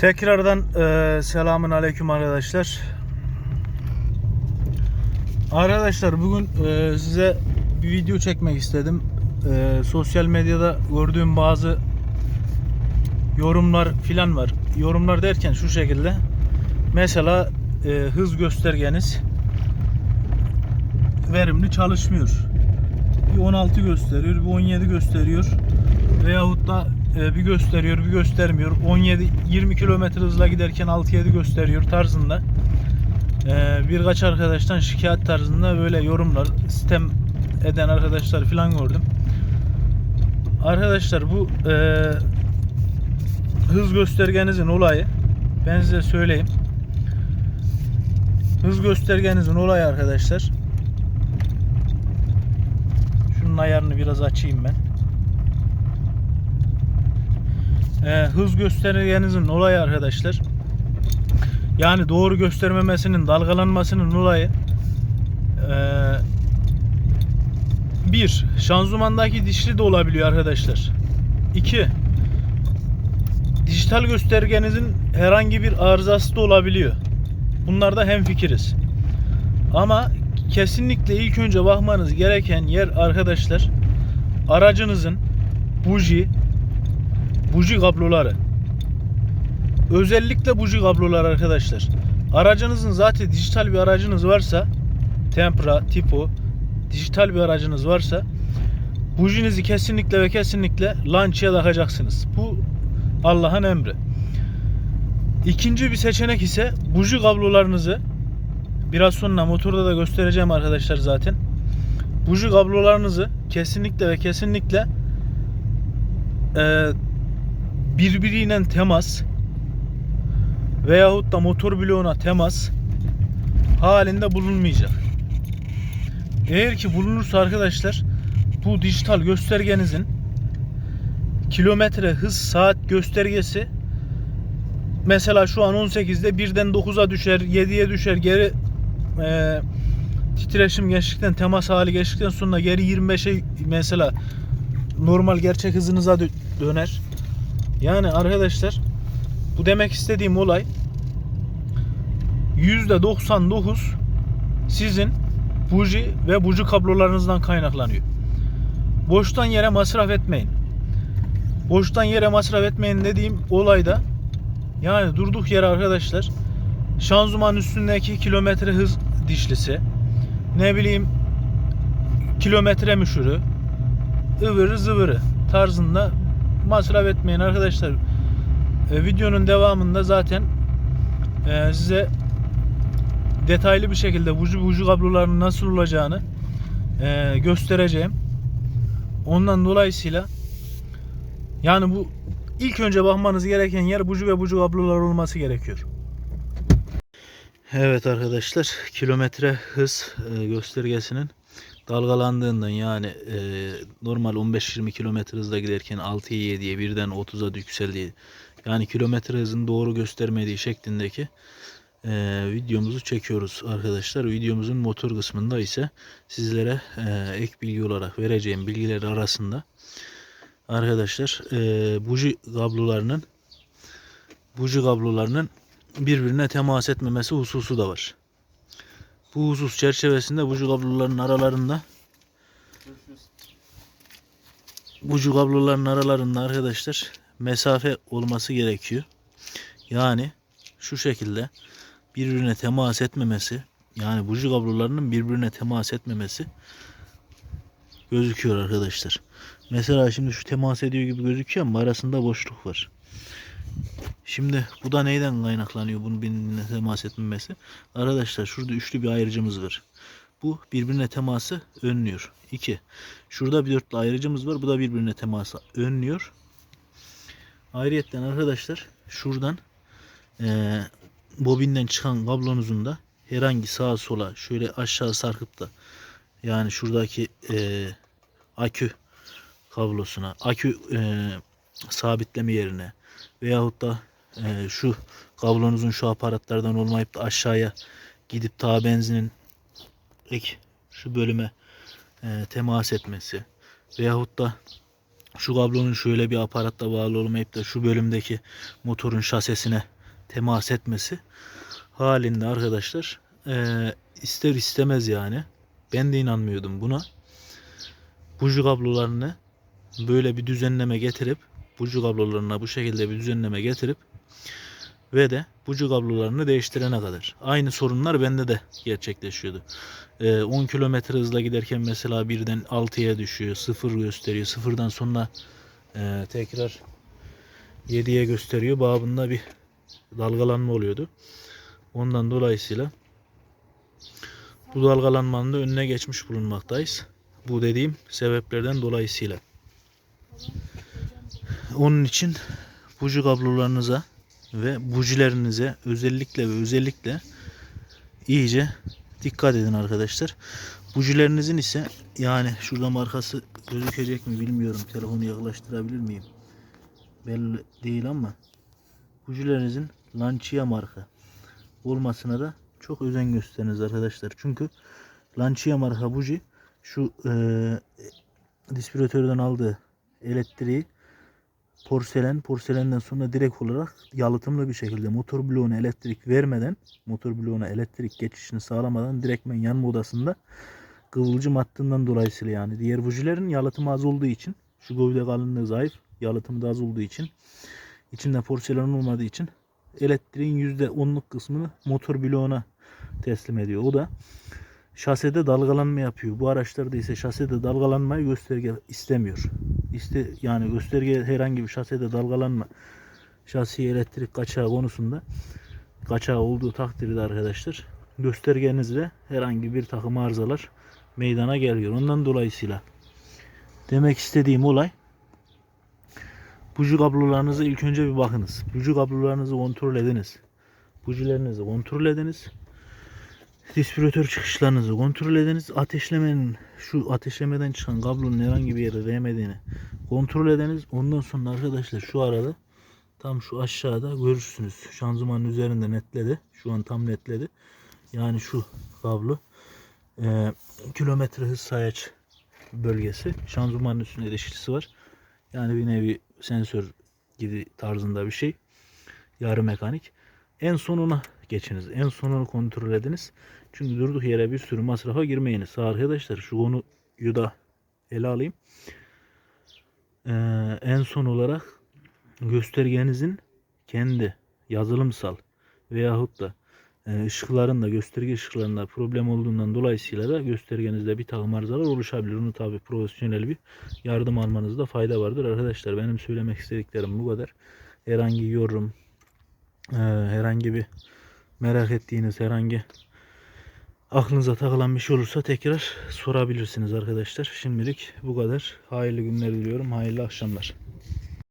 Tekrardan e, selamun aleyküm arkadaşlar. Arkadaşlar bugün e, size bir video çekmek istedim. E, sosyal medyada gördüğüm bazı yorumlar filan var. Yorumlar derken şu şekilde. Mesela e, hız göstergeniz verimli çalışmıyor. Bir 16 gösteriyor, bir 17 gösteriyor. Veyahut da bir gösteriyor, bir göstermiyor. 17 20 kilometre hızla giderken 6-7 gösteriyor tarzında. E, birkaç arkadaştan şikayet tarzında böyle yorumlar, sistem eden arkadaşlar falan gördüm. Arkadaşlar bu e, hız göstergenizin olayı ben size söyleyeyim. Hız göstergenizin olayı arkadaşlar. Şunun ayarını biraz açayım ben. Ee, hız göstergenizin olayı arkadaşlar. Yani doğru göstermemesinin, dalgalanmasının olayı. Ee, bir, şanzımandaki dişli de olabiliyor arkadaşlar. İki, dijital göstergenizin herhangi bir arızası da olabiliyor. Bunlarda hemfikiriz. Ama kesinlikle ilk önce bakmanız gereken yer arkadaşlar aracınızın buji buji kabloları. Özellikle buji kabloları arkadaşlar. Aracınızın zaten dijital bir aracınız varsa Tempra, Tipo dijital bir aracınız varsa bujinizi kesinlikle ve kesinlikle launch'ya takacaksınız. Bu Allah'ın emri. İkinci bir seçenek ise buji kablolarınızı biraz sonra motorda da göstereceğim arkadaşlar zaten. Buji kablolarınızı kesinlikle ve kesinlikle e, birbiriyle temas veyahut da motor bloğuna temas halinde bulunmayacak. Eğer ki bulunursa arkadaşlar bu dijital göstergenizin kilometre hız saat göstergesi mesela şu an 18'de birden 9'a düşer 7'ye düşer geri e, titreşim geçtikten temas hali geçtikten sonra geri 25'e mesela normal gerçek hızınıza dö- döner. Yani arkadaşlar bu demek istediğim olay %99 sizin buji ve buji kablolarınızdan kaynaklanıyor. Boştan yere masraf etmeyin. Boştan yere masraf etmeyin dediğim olayda yani durduk yere arkadaşlar şanzıman üstündeki kilometre hız dişlisi ne bileyim kilometre müşürü ıvırı zıvırı tarzında masraf etmeyin arkadaşlar. E, videonun devamında zaten e, size detaylı bir şekilde buji buji kablolarının nasıl olacağını e, göstereceğim. Ondan dolayısıyla yani bu ilk önce bakmanız gereken yer buji ve buji kablolar olması gerekiyor. Evet arkadaşlar kilometre hız e, göstergesinin dalgalandığından yani e, normal 15-20 kilometre hızla giderken 6'ya 7'ye birden 30'a yükseldiği yani kilometre hızını doğru göstermediği şeklindeki e, videomuzu çekiyoruz arkadaşlar. Videomuzun motor kısmında ise sizlere e, ek bilgi olarak vereceğim bilgiler arasında arkadaşlar e, buji kablolarının buji kablolarının birbirine temas etmemesi hususu da var. Bu husus çerçevesinde buji kabloların aralarında buji kabloların aralarında arkadaşlar mesafe olması gerekiyor. Yani şu şekilde birbirine temas etmemesi yani buji kablolarının birbirine temas etmemesi gözüküyor arkadaşlar. Mesela şimdi şu temas ediyor gibi gözüküyor ama arasında boşluk var. Şimdi bu da neyden kaynaklanıyor bunun birbirine temas etmemesi? Arkadaşlar şurada üçlü bir ayrıcımız var. Bu birbirine teması önlüyor. 2. Şurada bir dörtlü ayrıcımız var. Bu da birbirine teması önlüyor. Ayrıyetten arkadaşlar şuradan eee bobinden çıkan kablonuzun da herhangi sağa sola şöyle aşağı sarkıp da yani şuradaki eee, akü kablosuna akü eee, sabitleme yerine veyahut da eee, şu kablonuzun şu aparatlardan olmayıp da aşağıya gidip ta benzinin ek şu bölüme eee, temas etmesi veyahut da şu kablonun şöyle bir aparatla bağlı olmayıp da şu bölümdeki motorun şasesine temas etmesi halinde arkadaşlar eee, ister istemez yani ben de inanmıyordum buna. Buji kablolarını böyle bir düzenleme getirip buji kablolarına bu şekilde bir düzenleme getirip ve de buji kablolarını değiştirene kadar. Aynı sorunlar bende de gerçekleşiyordu. Ee, 10 kilometre hızla giderken mesela birden 6'ya düşüyor, 0 gösteriyor. Sıfırdan sonra e, tekrar 7'ye gösteriyor. Babında bir dalgalanma oluyordu. Ondan dolayısıyla bu dalgalanmanın da önüne geçmiş bulunmaktayız. Bu dediğim sebeplerden dolayısıyla. Onun için buji kablolarınıza ve bujilerinize özellikle ve özellikle iyice dikkat edin arkadaşlar. Bujilerinizin ise yani şurada markası gözükecek mi bilmiyorum. Telefonu yaklaştırabilir miyim? Belli değil ama bujilerinizin Lancia marka olmasına da çok özen gösteriniz arkadaşlar. Çünkü Lancia marka buji şu e, distribütörden aldığı elektriği porselen, porselenden sonra direkt olarak yalıtımlı bir şekilde motor bloğuna elektrik vermeden, motor bloğuna elektrik geçişini sağlamadan direktmen yanma odasında kıvılcım attığından dolayısıyla yani diğer bujilerin yalıtımı az olduğu için şu gövde kalınlığı zayıf, yalıtımı da az olduğu için içinde porselen olmadığı için elektriğin %10'luk kısmını motor bloğuna teslim ediyor. O da şasede dalgalanma yapıyor. Bu araçlarda ise şasede dalgalanmayı gösterge istemiyor. İste, yani gösterge herhangi bir şasede dalgalanma şasi elektrik kaçağı konusunda kaçağı olduğu takdirde arkadaşlar göstergenizde herhangi bir takım arızalar meydana geliyor. Ondan dolayısıyla demek istediğim olay buji kablolarınızı ilk önce bir bakınız. Buji kablolarınızı kontrol ediniz. Bujilerinizi kontrol ediniz. Distribütör çıkışlarınızı kontrol ediniz. Ateşlemenin şu ateşlemeden çıkan kablonun herhangi bir yere değmediğini kontrol ediniz. Ondan sonra arkadaşlar şu arada tam şu aşağıda görürsünüz. Şanzımanın üzerinde netledi. Şu an tam netledi. Yani şu kablo e, kilometre hız sayaç bölgesi. Şanzımanın üstünde ilişkisi var. Yani bir nevi sensör gibi tarzında bir şey. Yarı mekanik. En sonuna geçiniz. En sonunu kontrol ediniz. Çünkü durduk yere bir sürü masrafa girmeyiniz. Arkadaşlar şu konuyu da ele alayım. Ee, en son olarak göstergenizin kendi yazılımsal veyahut da e, ışıkların da gösterge ışıklarında problem olduğundan dolayısıyla da göstergenizde bir takım arızalar oluşabilir. Onu tabi profesyonel bir yardım almanızda fayda vardır. Arkadaşlar benim söylemek istediklerim bu kadar. Herhangi yorum, e, herhangi bir merak ettiğiniz herhangi aklınıza takılan bir şey olursa tekrar sorabilirsiniz arkadaşlar. Şimdilik bu kadar. Hayırlı günler diliyorum. Hayırlı akşamlar.